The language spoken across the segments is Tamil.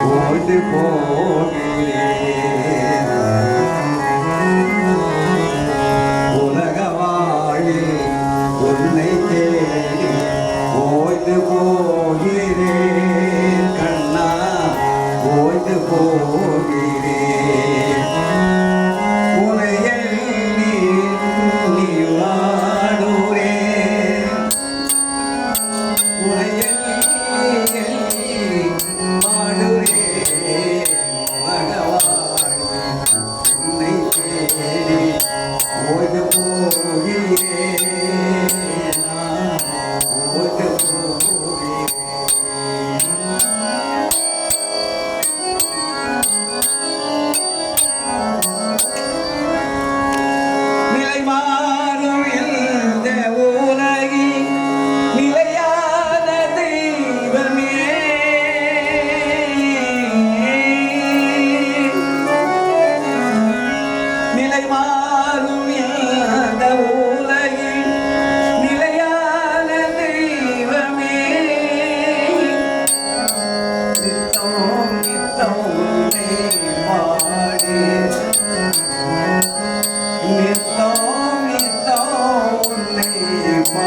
ஓடி போகிறே உலக வாழில் உன்னை தேடி ஓய்ந்து போகிறேன். கண்ணா ஓய்ந்து போகிறேன். গভীরে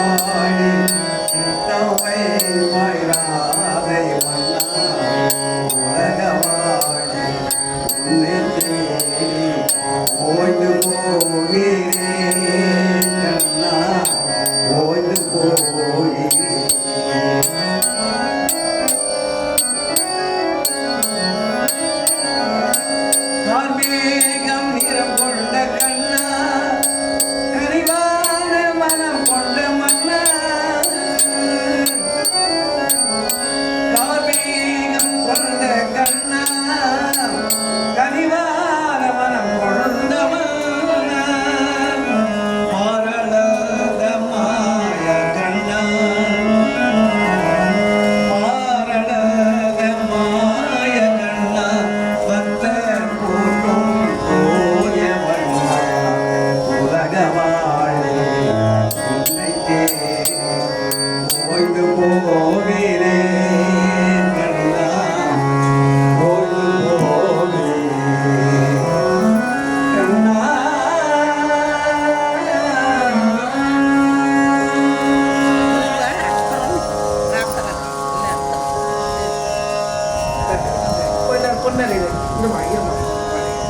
Lord, it's the way. 卖的那玩意一